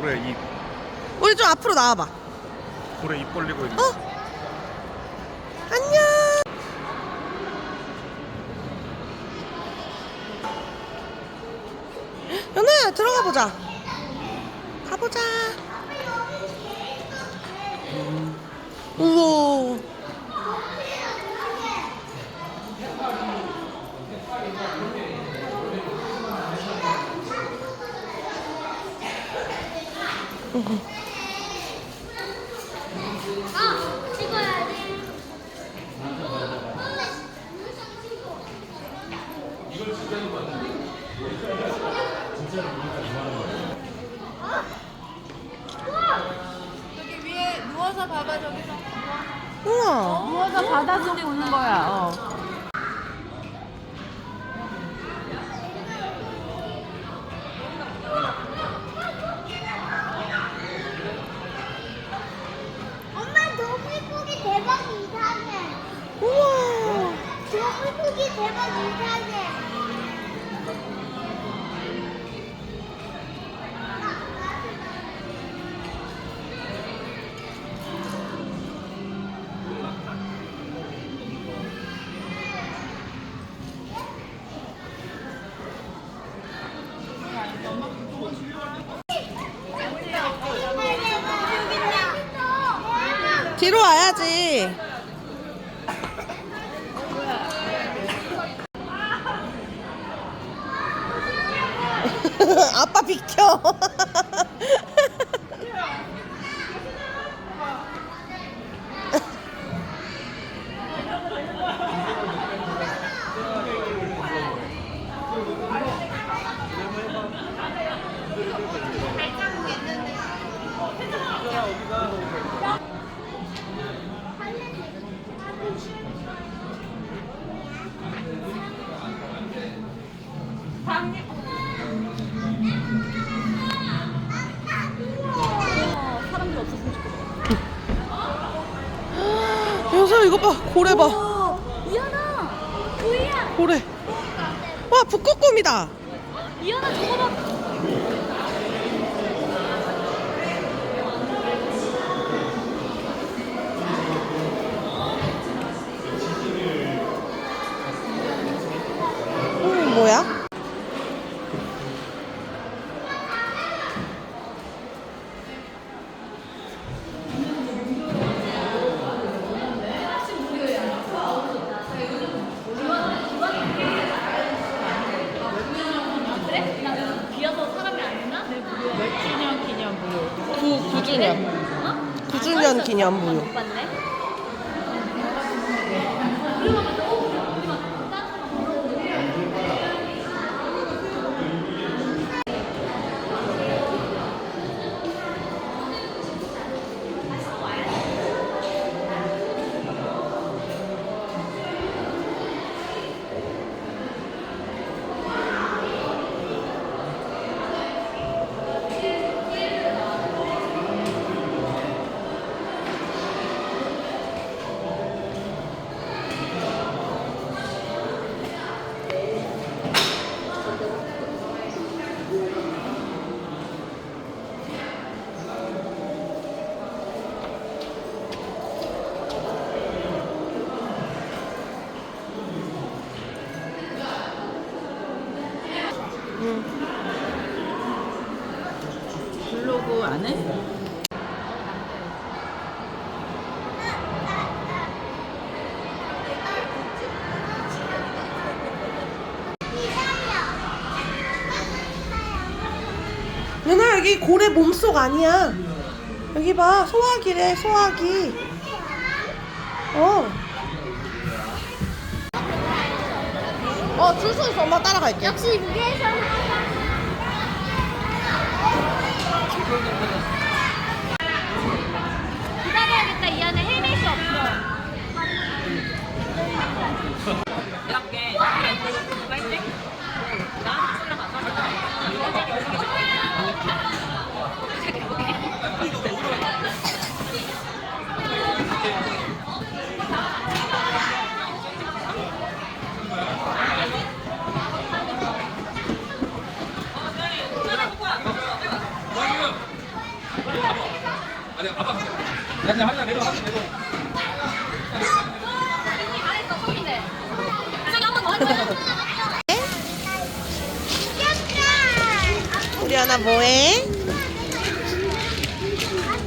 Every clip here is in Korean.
고래 입 우리 좀 앞으로 나와봐. 고래 입 벌리고 있는. 어? 안녕. 연우야 들어가 보자. 가보자. 우와. 아, 찍어야지. 위에 누워서 봐봐 저기서. 우와. 누워서 바다 소리 오는 거야. 어. 엄마 저 물고기 대박 이상해. 우와. 저 물고기 대박 이상해. 와야지. 아빠 비켜. 고래 봐 이현아, 구이야. 고래. 와 북극곰이다. 이현아 İstanbul'u. 누나 여기 고래 몸속 아니야. 여기 봐 소화기래 소화기. 어. 어 줄 서 있어 엄마 따라갈게. 역시 무게에서 기다려야겠다. 이 안에 헬멧이 없어. 이렇게 빨대 우리 하나 뭐해?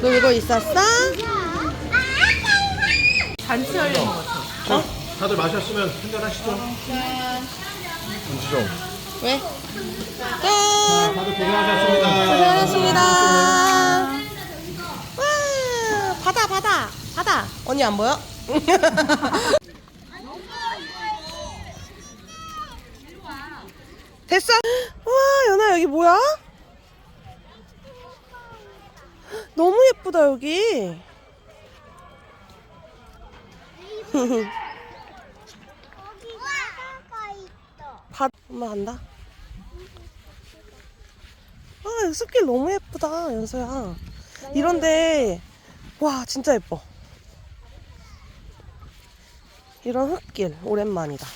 놀고 있었어? 잔치하려는 것 같아. 자, 다들 마셨으면 한잔하시죠. 주시죠. 왜? 끝! 다들 고생하셨습니다. 고생하셨습니다. 와, 바다, 바다, 바다. 언니 안 보여? 됐어? 와, 연아 여기 뭐야? 너무 예쁘다 여기. 바, 엄마 간다. 아, 숲길 너무 예쁘다, 연서야. 이런데, 와, 진짜 예뻐. 이런 흙길, 오랜만이다.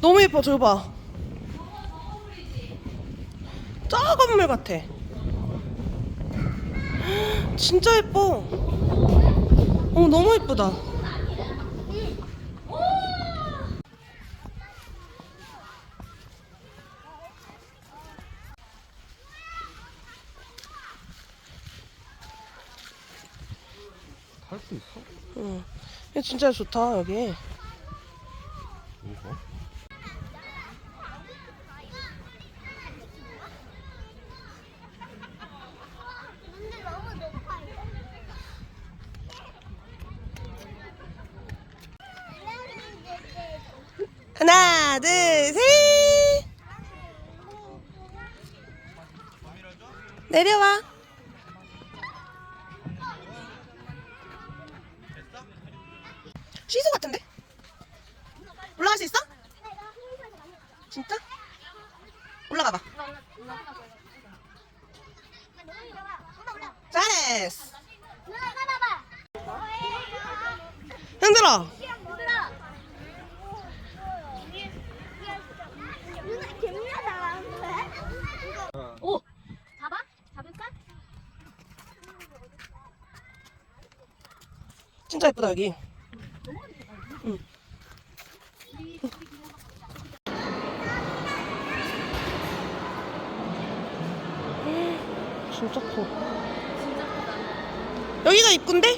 너무 예뻐, 저거 봐. 저 건물 같아. 진짜 예뻐. 어, 너무 예쁘다. 탈수 있어? 응. 진짜 좋다, 여기. 이거? 하나, 둘, 셋! 내려와. 시소 같은데? 올라갈 수 있어? 진짜? 올라가 봐. 잘했어. 흔들어. 오! 잡아? 잡을까? 진짜 예쁘다 여기. 응. 진짜 커. 여기가 이쁜데?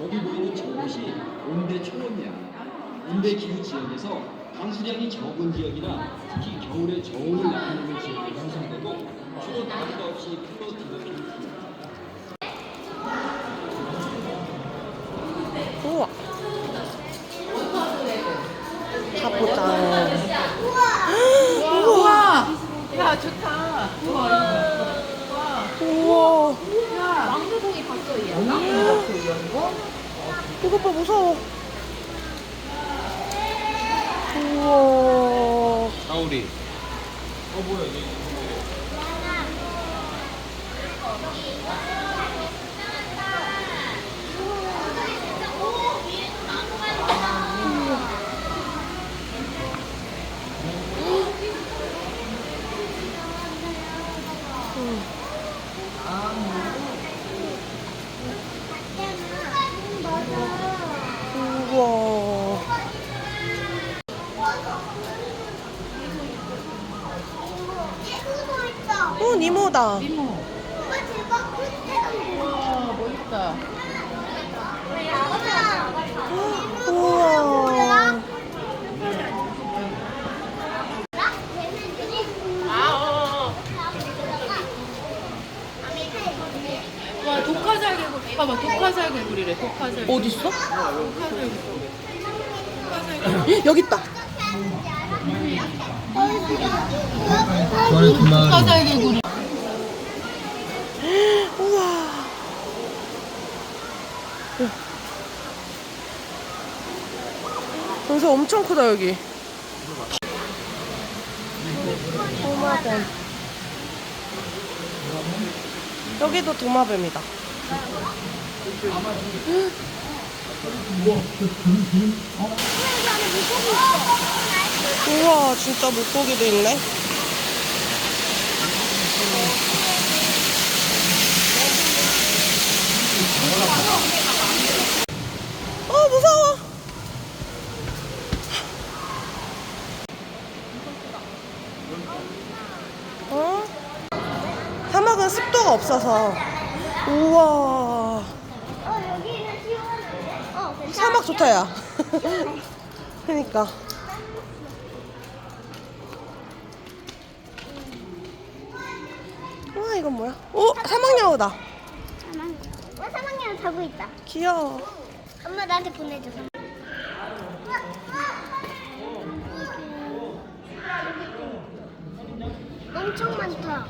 여기 보이는 저곳이 온대 초원이야. 온대 기후 지역에서 강수량이 적은 지역이라 특히 겨울에 저온을 나타내는 지역이 형성되고 주로 나이가 없이 풀어들어주는 우와. 가보자. 우와. 야, 좋다. 우와, 우와. 왕두동이 봤어, 얘. 왕두동 이런 거? 이것 봐 무서워. 우와. 가오리. 우와. 어 니모다. 이모. 우와, 멋있다. 우와. 와, 독화살 개구리. 봐봐, 독화살 개구리래, 독화살 개구리. 어디 있어? 독화살 개구리. 여기 있다. 독화살 개구리. 여기서 엄청 크다 여기. 도마뱀. 여기도 도마뱀이다. 우와, 진짜 물고기도 있네. 어, 무서워. 어? 사막은 습도가 없어서. 우와. 어. 어. 사막 좋다, 야. 그니까. 와, 이건 뭐야? 오, 사막여우다. 어 사망이랑 자고 있다. 귀여워. 엄마 나한테 보내줘. 엄청 많다.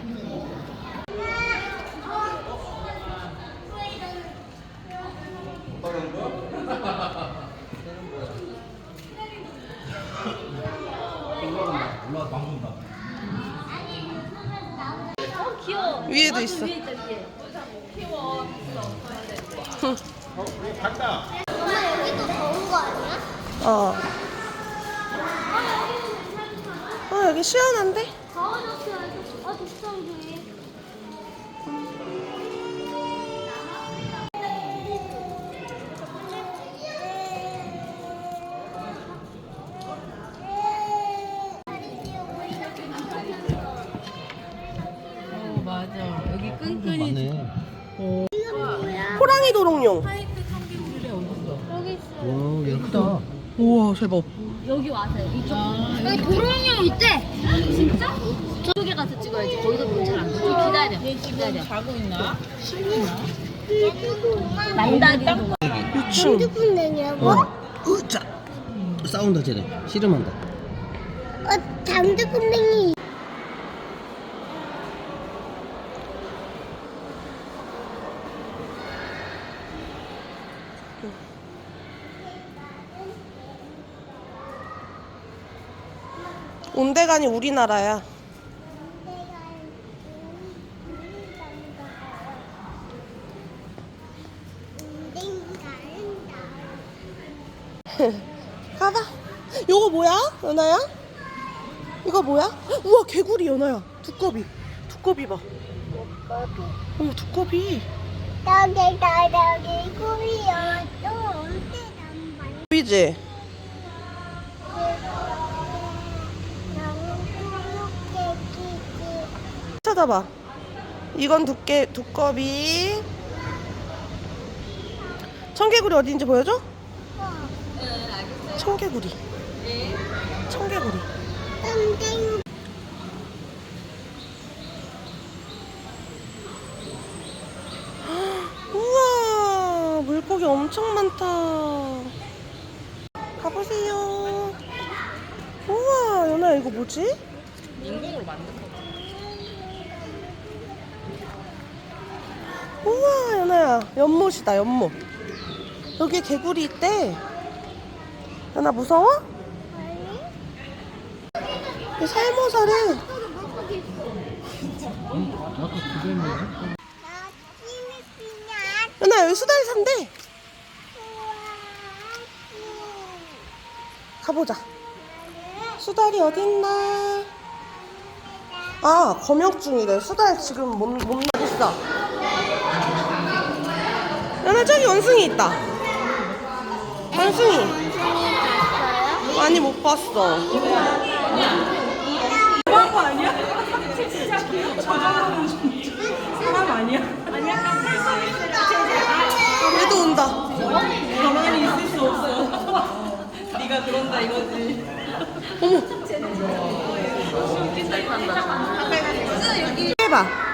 위에도 있어. 엄마 여기도 더운 거 아니야? 어. 어, 여기 시원한데? 대박. 여기 와서 이쪽. 아, 여기 도롱뇽 있대. 진짜? 저쪽에 가서 찍어야지. 거기서 보면 잘안 보여. 좀 기다려. 기다려. 자고 있나? 남다리 동 유충. 핸드폰이냐고? 어. 으짜. 싸운다 쟤네. 씨름한다. 어, 장두꿈뱅이. 온데간이 우리나라야. 가봐. 요거 뭐야, 연아야? 이거 뭐야? 우와, 개구리 연아야. 두꺼비. 두꺼비 봐. 어머, 두꺼비. 여기 다 여기 꼬리야 또 언제 남발 보이지? 찾아봐. 이건 두께, 두꺼비. 청개구리 어디인지 보여줘? 청개구리. 청개구리. 우와, 물고기 엄청 많다. 가보세요. 우와, 연아 이거 뭐지? 인공으로 만든 거. 우와, 연아야, 연못이다, 연못. 여기 개구리 있대. 연아 무서워? 이 살모사래. 연아 여기 수달이 산대. 가보자. 수달이 어딨나? 아, 검역 중이래. 수달 지금 못, 못 나겠어. 연아, 저기 원숭이 있다. 원숭이. 아니, 못 봤어. 사람 아니야? 얘도 온다. 가만히 있을 수 없어. 네가 그런다 이거지. 해봐.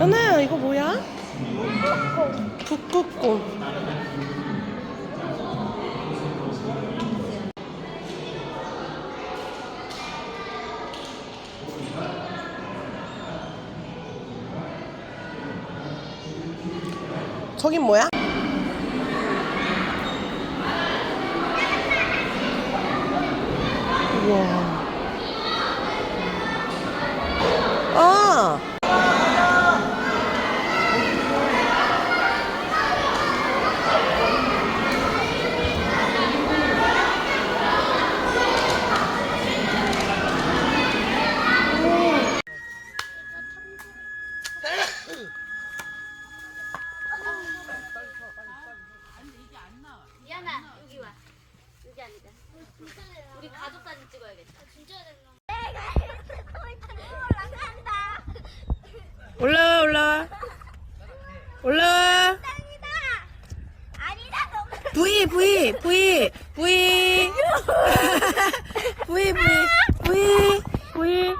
연아야 이거 뭐야? 북극곰 저긴 뭐야? 올라와 올라와. 올라와. 아니다 너무 부이 부이 부이. 부이 부이 부이 부이 부이